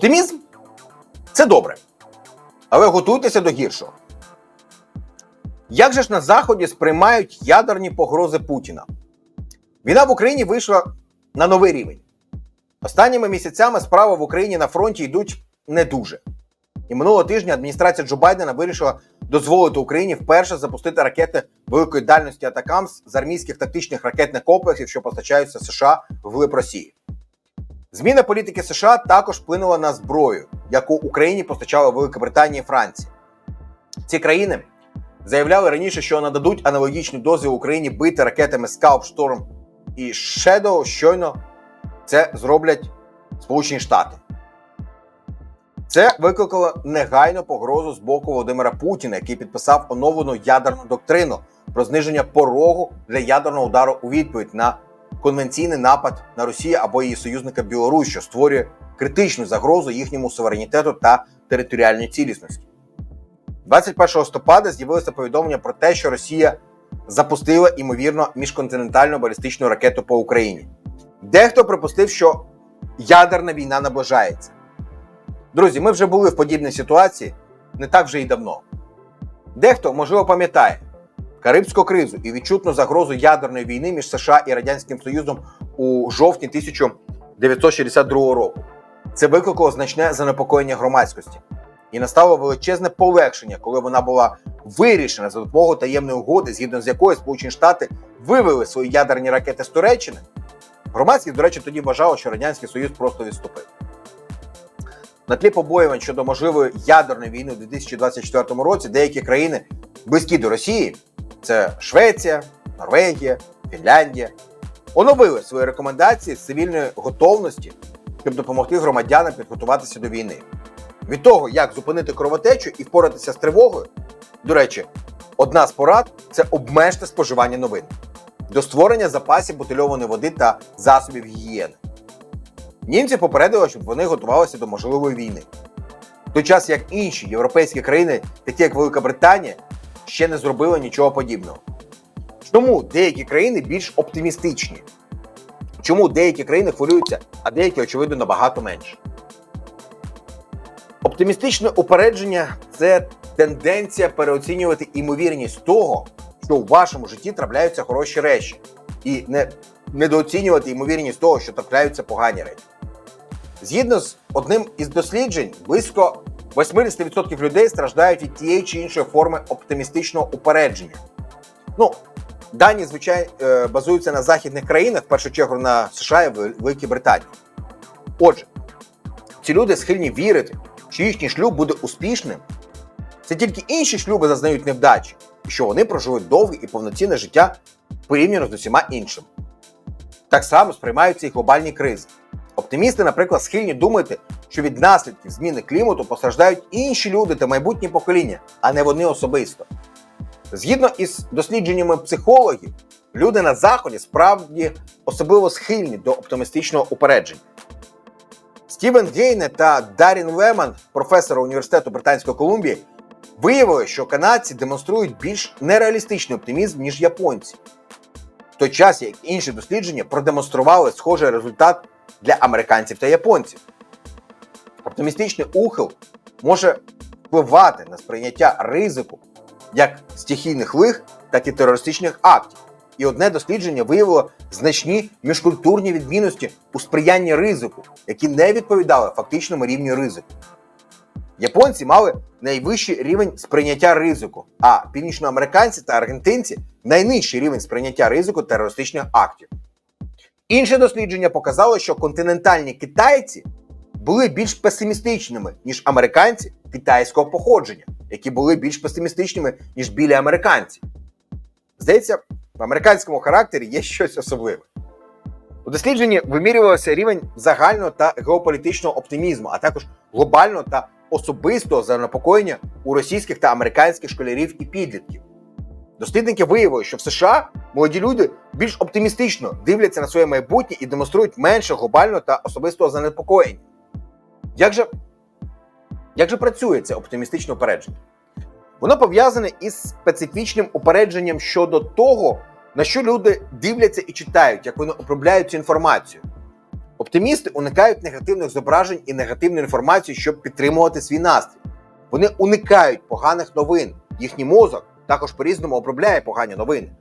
Оптимізм це добре. Але готуйтеся до гіршого. Як же ж на Заході сприймають ядерні погрози Путіна? Війна в Україні вийшла на новий рівень. Останніми місяцями справи в Україні на фронті йдуть не дуже. І минулого тижня адміністрація Джо Байдена вирішила дозволити Україні вперше запустити ракети великої дальності Атакамс з армійських тактичних ракетних комплексів, що постачаються США вглиб Росії. Зміна політики США також вплинула на зброю, яку Україні постачала Велика Британія і Франція. Ці країни заявляли раніше, що нададуть аналогічний дозвіл Україні бити ракетами Scalp Storm і Shadow щойно це зроблять Сполучені Штати. Це викликало негайну погрозу з боку Володимира Путіна, який підписав оновлену ядерну доктрину про зниження порогу для ядерного удару у відповідь на конвенційний напад на Росію або її союзника Білорусь, що створює критичну загрозу їхньому суверенітету та територіальній цілісності. 21 листопада з'явилося повідомлення про те, що Росія запустила ймовірно міжконтинентальну балістичну ракету по Україні. Дехто припустив, що ядерна війна наближається. Друзі, ми вже були в подібній ситуації не так вже й давно. Дехто, можливо, пам'ятає Карибську кризу і відчутну загрозу ядерної війни між США і Радянським Союзом у жовтні 1962 року. Це викликало значне занепокоєння громадськості і настало величезне полегшення, коли вона була вирішена за допомогою таємної угоди, згідно з якою Сполучені Штати вивели свої ядерні ракети з Туреччини. Громадськість, до речі, тоді вважало, що Радянський Союз просто відступив. На тлі побоювань щодо можливої ядерної війни у 2024 році деякі країни близькі до Росії це Швеція, Норвегія, Фінляндія, оновили свої рекомендації з цивільної готовності, щоб допомогти громадянам підготуватися до війни. Від того, як зупинити кровотечу і впоратися з тривогою, до речі, одна з порад це обмежте споживання новин до створення запасів бутильованої води та засобів гігієни. Німці попередили, щоб вони готувалися до можливої війни. В той час як інші європейські країни, такі як Велика Британія, ще не зробили нічого подібного. Чому деякі країни більш оптимістичні? Чому деякі країни хвилюються, а деякі, очевидно, набагато менше? Оптимістичне упередження це тенденція переоцінювати імовірність того, що у вашому житті трапляються хороші речі, і не недооцінювати ймовірність того, що трапляються погані речі. Згідно з одним із досліджень, близько 80% людей страждають від тієї чи іншої форми оптимістичного упередження. Ну, дані, звичайно, е, базуються на західних країнах, в першу чергу на США і Великій Британії. Отже, ці люди схильні вірити, що їхній шлюб буде успішним. Це тільки інші шлюби зазнають невдачі, і що вони проживуть довге і повноцінне життя порівняно з усіма іншими. Так само сприймаються і глобальні кризи. Оптимісти, наприклад, схильні думати, що від наслідків зміни клімату постраждають інші люди та майбутні покоління, а не вони особисто. Згідно із дослідженнями психологів, люди на заході справді особливо схильні до оптимістичного упередження. Стівен Гейне та Дарін Леман, професори університету Британської Колумбії, виявили, що канадці демонструють більш нереалістичний оптимізм, ніж японці. Той час, як інші дослідження продемонстрували схожий результат для американців та японців. Оптимістичний ухил може впливати на сприйняття ризику як стихійних лих, так і терористичних актів. І одне дослідження виявило значні міжкультурні відмінності у сприянні ризику, які не відповідали фактичному рівню ризику. Японці мали найвищий рівень сприйняття ризику, а північноамериканці та аргентинці найнижчий рівень сприйняття ризику терористичних актів. Інше дослідження показало, що континентальні китайці були більш песимістичними, ніж американці китайського походження, які були більш песимістичними, ніж білі американці. Здається, в американському характері є щось особливе. У дослідженні вимірювався рівень загального та геополітичного оптимізму, а також глобального та особистого занепокоєння у російських та американських школярів і підлітків. Дослідники виявили, що в США молоді люди більш оптимістично дивляться на своє майбутнє і демонструють менше глобального та особистого занепокоєння. Як же, як же працює це оптимістичне упередження? Воно пов'язане із специфічним упередженням щодо того, на що люди дивляться і читають, як вони обробляють цю інформацію. Оптимісти уникають негативних зображень і негативної інформації, щоб підтримувати свій настрій. Вони уникають поганих новин. Їхній мозок також по-різному обробляє погані новини.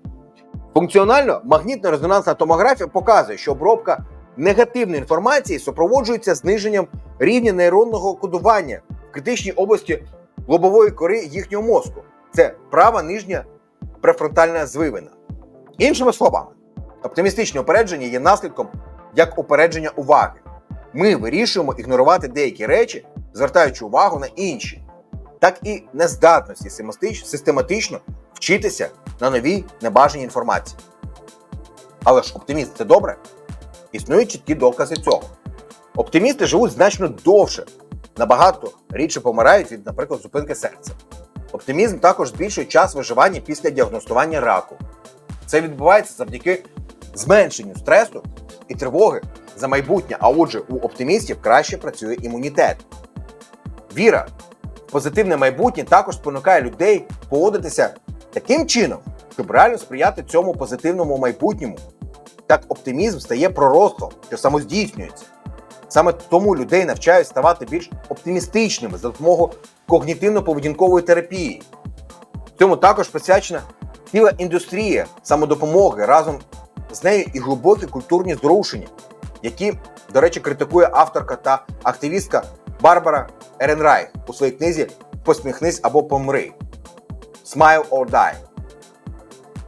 Функціонально магнітно-резонансна томографія показує, що обробка негативної інформації супроводжується зниженням рівня нейронного кодування в критичній області лобової кори їхнього мозку. Це права нижня префронтальна звивина. Іншими словами, оптимістичне упередження є наслідком як упередження уваги. Ми вирішуємо ігнорувати деякі речі, звертаючи увагу на інші, так і нездатності систематично вчитися на новій небажаній інформації. Але ж оптиміст це добре? Існують чіткі докази цього. Оптимісти живуть значно довше, набагато рідше помирають від, наприклад, зупинки серця. Оптимізм також збільшує час виживання після діагностування раку. Це відбувається завдяки зменшенню стресу і тривоги за майбутнє, а отже, у оптимістів краще працює імунітет. Віра в позитивне майбутнє також спонукає людей поводитися таким чином, щоб реально сприяти цьому позитивному майбутньому. Так оптимізм стає пророцтвом, що самоздійснюється. Саме тому людей навчають ставати більш оптимістичними за допомогою когнітивно-поведінкової терапії. Цьому також присвячена ціла індустрія самодопомоги разом з нею і глибокі культурні зрушення, які, до речі, критикує авторка та активістка Барбара Еренрайх у своїй книзі Посміхнись або помри Smile or Die.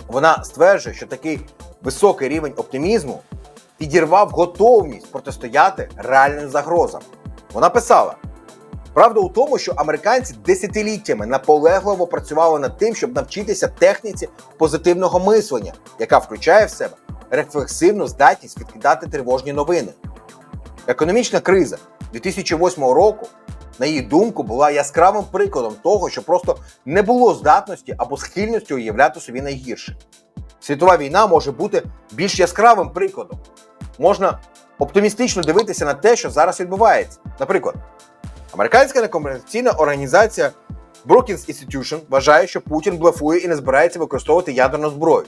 Вона стверджує, що такий високий рівень оптимізму підірвав готовність протистояти реальним загрозам. Вона писала: правда у тому, що американці десятиліттями наполегливо працювали над тим, щоб навчитися техніці позитивного мислення, яка включає в себе рефлексивну здатність відкидати тривожні новини. Економічна криза 2008 року, на її думку, була яскравим прикладом того, що просто не було здатності або схильності уявляти собі найгірше. Світова війна може бути більш яскравим прикладом. Можна оптимістично дивитися на те, що зараз відбувається. Наприклад, американська некомерційна організація Brookings Institution вважає, що Путін блефує і не збирається використовувати ядерну зброю.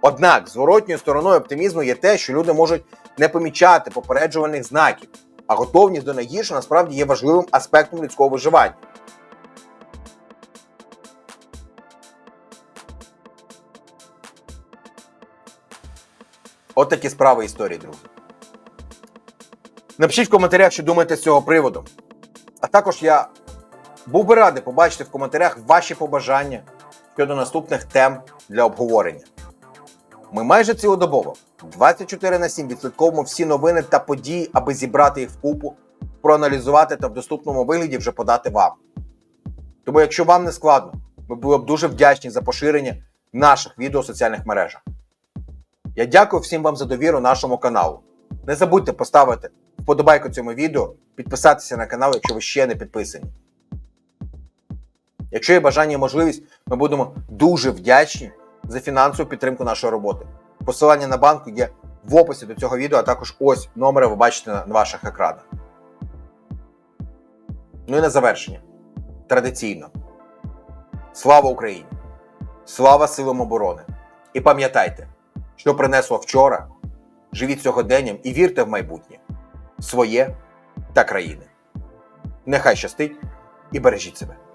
Однак зворотньою стороною оптимізму є те, що люди можуть не помічати попереджувальних знаків, а готовність до найгіршого насправді є важливим аспектом людського виживання. От такі справи історії, друзі. Напишіть в коментарях, що думаєте з цього приводу. А також я був би радий побачити в коментарях ваші побажання щодо наступних тем для обговорення. Ми майже цілодобово 24 на 7 відслідковуємо всі новини та події, аби зібрати їх вкупу, проаналізувати та в доступному вигляді вже подати вам. Тому, якщо вам не складно, ми були б дуже вдячні за поширення наших відео в соціальних мережах. Я дякую всім вам за довіру нашому каналу. Не забудьте поставити вподобайку цьому відео, підписатися на канал, якщо ви ще не підписані. Якщо є бажання і можливість, ми будемо дуже вдячні за фінансову підтримку нашої роботи. Посилання на банку є в описі до цього відео, а також ось номери ви бачите на ваших екранах. Ну і на завершення. Традиційно. Слава Україні! Слава силам оборони! І пам'ятайте, що принесло вчора, живіть сьогоденням і вірте в майбутнє своє та країни. Нехай щастить і бережіть себе.